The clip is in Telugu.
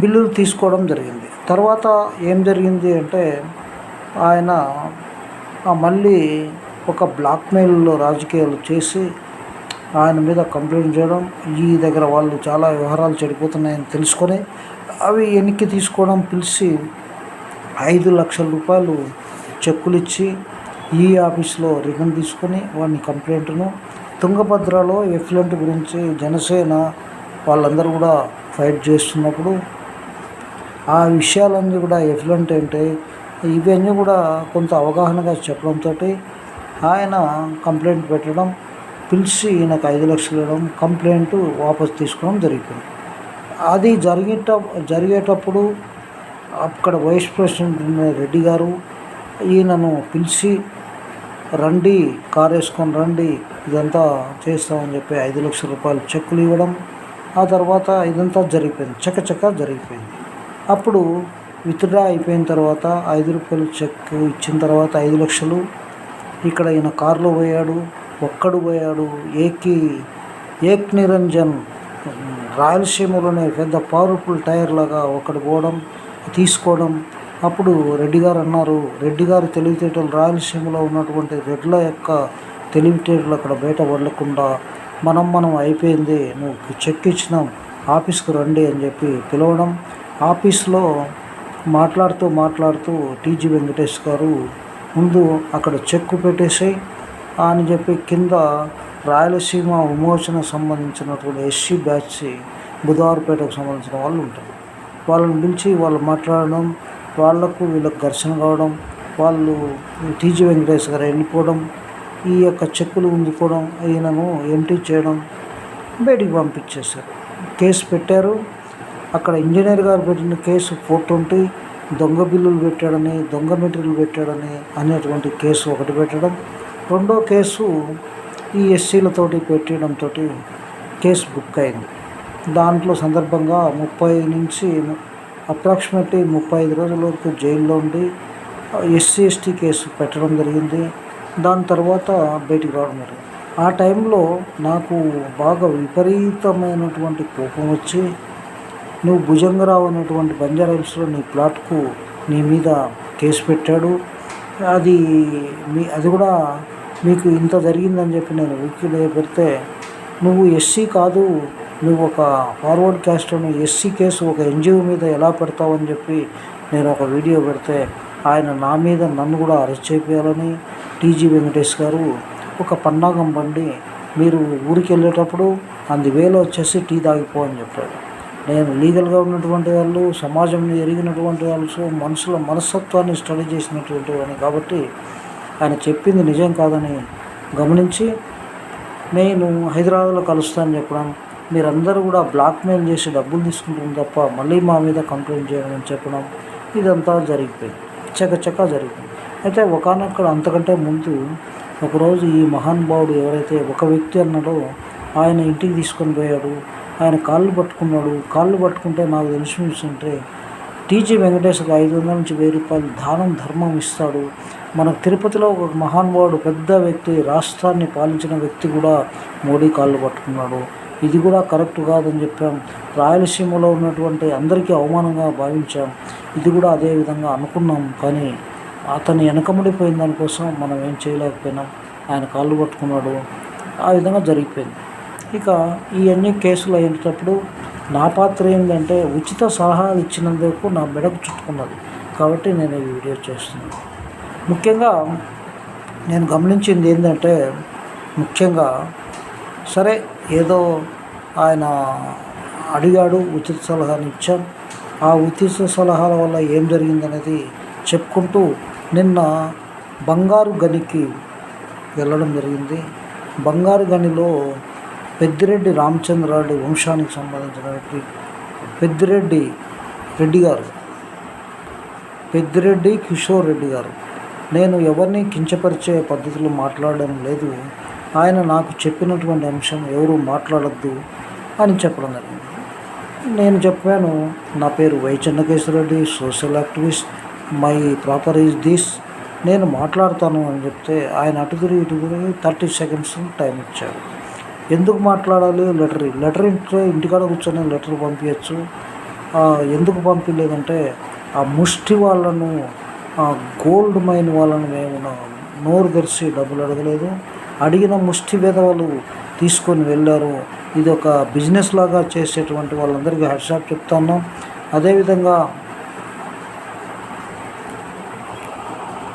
బిల్లులు తీసుకోవడం జరిగింది. తర్వాత ఏం జరిగింది అంటే ఆయన మళ్ళీ ఒక బ్లాక్మెయిల్లో రాజకీయాలు చేసి ఆయన మీద కంప్లైంట్ చేయడం ఈ దగ్గర వాళ్ళు చాలా వ్యవహారాలు చెడిపోతున్నాయని తెలుసుకొని అవి వెనక్కి తీసుకోవడం పిలిచి ఐదు లక్షల రూపాయలు చెక్కులు ఇచ్చి ఈ ఆఫీస్లో రిటర్న్ తీసుకొని వాడిని కంప్లైంట్ను తుంగభద్రలో ఎఫ్లెంట్ గురించి జనసేన వాళ్ళందరూ కూడా ఫైట్ చేస్తున్నప్పుడు ఆ విషయాలన్నీ కూడా ఎఫ్లెంట్ అంటే ఇవన్నీ కూడా కొంత అవగాహనగా చెప్పడంతో ఆయన కంప్లైంట్ పెట్టడం పిలిచి ఈయనకు ఐదు లక్షలు ఇవ్వడం కంప్లైంట్ వాపస్ తీసుకోవడం జరిగింది. అది జరిగేట జరిగేటప్పుడు అక్కడ వైస్ ప్రెసిడెంట్ రెడ్డి గారు ఈయనను పిలిచి రండి కారు వేసుకొని రండి ఇదంతా చేస్తామని చెప్పి ఐదు లక్షల రూపాయలు చెక్కులు ఇవ్వడం ఆ తర్వాత ఇదంతా జరిగిపోయింది చకచక జరిగిపోయింది. అప్పుడు విత్డ్రా అయిపోయిన తర్వాత ఐదు రూపాయలు చెక్ ఇచ్చిన తర్వాత ఐదు లక్షలు. ఇక్కడ ఈయన కారులో పోయాడు ఒక్కడు పోయాడు. ఏకి ఏక్ నిరంజన్ రాయలసీమలోనే పెద్ద పవర్ఫుల్ టైర్ లాగా ఒకడు పోవడం తీసుకోవడం. అప్పుడు రెడ్డి గారు అన్నారు రెడ్డి గారు తెలివితేటలు రాయలసీమలో ఉన్నటువంటి రెడ్ల యొక్క తెలివితేటలు అక్కడ బయట పడకుండా మనం మనం అయిపోయింది. నువ్వు చెక్ ఇచ్చినాం ఆఫీస్కి రండి అని చెప్పి పిలవడం. ఆఫీస్లో మాట్లాడుతూ మాట్లాడుతూ టీజీ వెంకటేష్ గారు ముందు అక్కడ చెక్కు పెట్టేసి అని చెప్పి కింద రాయలసీమ విమోచన సంబంధించినటువంటి ఎస్సీ బ్యాచ్ బుధవారపేటకు సంబంధించిన వాళ్ళు ఉంటారు. వాళ్ళని పిలిచి వాళ్ళు మాట్లాడడం వాళ్ళకు వీళ్ళకు ఘర్షణ కావడం వాళ్ళు టీజీ వెంకటేష్ గారు వెళ్ళిపోవడం ఈ యొక్క చెక్కులు ఉంచుకోవడం ఈయనను ఎంటీ చేయడం బయటికి పంపించేశారు. కేసు పెట్టారు. అక్కడ ఇంజనీర్ గారు పెట్టిన కేసు ఫోర్ ట్వంటీ దొంగ బిల్లులు పెట్టాడని దొంగ మెటీరియల్ పెట్టాడని అనేటువంటి కేసు ఒకటి పెట్టడం. రెండో కేసు ఈ ఎస్సీలతోటి పెట్టడంతో కేసు బుక్ అయింది. దాంట్లో సందర్భంగా ముప్పై నుంచి అప్రాక్సిమేట్లీ ముప్పై ఐదు రోజుల వరకు జైల్లో ఉండి ఎస్సీ ఎస్టీ కేసు పెట్టడం జరిగింది. దాని తర్వాత బయటికి రావడం జరిగింది. ఆ టైంలో నాకు బాగా విపరీతమైనటువంటి కోపం వచ్చి నువ్వు భుజంగరావు అనేటువంటి బంజారా హిల్స్లో నీ ప్లాట్కు నీ మీద కేసు పెట్టాడు. అది మీ అది కూడా మీకు ఇంత జరిగిందని చెప్పి నేను వికీలో పెడితే నువ్వు ఎస్సీ కాదు నువ్వు ఒక ఫార్వర్డ్ క్యాస్ట్ ఎస్సీ కేసు ఒక ఎన్జిఓ మీద ఎలా పెడతావని చెప్పి నేను ఒక వీడియో పెడితే ఆయన నా మీద నన్ను కూడా అరెస్ట్ చేయాలని టీజీ వెంకటేష్ గారు ఒక పన్నాగం బండి మీరు ఊరికి వెళ్ళేటప్పుడు అంది వేలో వచ్చేసి టీ తాగిపో అని చెప్పాడు. నేను లీగల్గా ఉన్నటువంటి వాళ్ళు సమాజంలో ఎరిగినటువంటి వాళ్ళు సో మనుషుల మనస్తత్వాన్ని స్టడీ చేసినటువంటి వాడిని కాబట్టి ఆయన చెప్పింది నిజం కాదని గమనించి నేను హైదరాబాద్లో కలుస్తానని చెప్పడం మీరందరూ కూడా బ్లాక్మెయిల్ చేసి డబ్బులు తీసుకుంటుంది తప్ప మళ్ళీ మా మీద కంప్లైంట్ చేయడం అని చెప్పడం ఇదంతా జరిగిపోయింది. చకచకా జరిగింది. అయితే ఒకనక్కడ అంతకంటే ముందు ఒకరోజు ఈ మహానుభావుడు ఎవరైతే ఒక వ్యక్తి అన్నాడో ఆయన ఇంటికి తీసుకొని పోయాడు. ఆయన కాళ్ళు పట్టుకున్నాడు. కాళ్ళు పట్టుకుంటే నాకు తెలిసి ఉంటే టీజీ వెంకటేశ్వర ఐదు వందల నుంచి వెయ్యి రూపాయలు దానం ధర్మం ఇస్తాడు. మనకు తిరుపతిలో ఒక మహానుభావుడు పెద్ద వ్యక్తి రాష్ట్రాన్ని పాలించిన వ్యక్తి కూడా మోడీ కాళ్ళు పట్టుకున్నాడు. ఇది కూడా కరెక్ట్ కాదని చెప్పాం. రాయలసీమలో ఉన్నటువంటి అందరికీ అవమానంగా భావించాం. ఇది కూడా అదే విధంగా అనుకున్నాం. కానీ అతను వెనకముడిపోయిన దానికోసం మనం ఏం చేయలేకపోయినాం. ఆయన కాళ్ళు పట్టుకున్నాడు. ఆ విధంగా జరిగిపోయింది. ఇక ఇవన్నీ కేసులు అయ్యేటప్పుడు నా పాత్ర ఏంటంటే ఉచిత సలహాలు ఇచ్చినందుకు నా మెడకు చుట్టుకున్నది. కాబట్టి నేను ఈ వీడియో చేస్తున్నాను. ముఖ్యంగా నేను గమనించింది ఏంటంటే ముఖ్యంగా సరే ఏదో ఆయన అడిగాడు ఉచిత సలహాని ఇచ్చాను ఆ ఉచిత సలహాల వల్ల ఏం జరిగిందనేది చెప్పుకుంటూ నిన్న బంగారు గనికి వెళ్ళడం జరిగింది. బంగారు గనిలో పెద్దిరెడ్డి రామచంద్రారెడ్డి వంశానికి సంబంధించినటువంటి పెద్దిరెడ్డి రెడ్డి గారు. పెద్దిరెడ్డి కిషోర్ రెడ్డి గారు. నేను ఎవరిని కించపరిచే పద్ధతిలో మాట్లాడడం లేదు. ఆయన నాకు చెప్పినటువంటి అంశం ఎవరు మాట్లాడద్దు అని చెప్పడం జరిగింది. నేను చెప్పాను నా పేరు Y Chennakeshwara Reddy social activist. My proper is this. నేను మాట్లాడతాను అని చెప్తే ఆయన అటు తిరిగి ఇటు తిరిగి థర్టీ సెకండ్స్ టైం ఇచ్చాడు ఎందుకు మాట్లాడాలి? లెటర్ లెటర్ ఇంట్లో ఇంటికాడ కూర్చొని లెటర్ పంపించచ్చు ఎందుకు పంపించలేదంటే ఆ ముష్టి వాళ్ళను ఆ గోల్డ్ మైన్ వాళ్ళను మేము నోరు తెరిచి డబ్బులు అడగలేదు. అడిగిన ముష్టి విధవలు తీసుకొని వెళ్ళారు. ఇది ఒక బిజినెస్ లాగా చేసేటువంటి వాళ్ళందరికీ హెడ్షాప్ చెప్తున్నాం అదేవిధంగా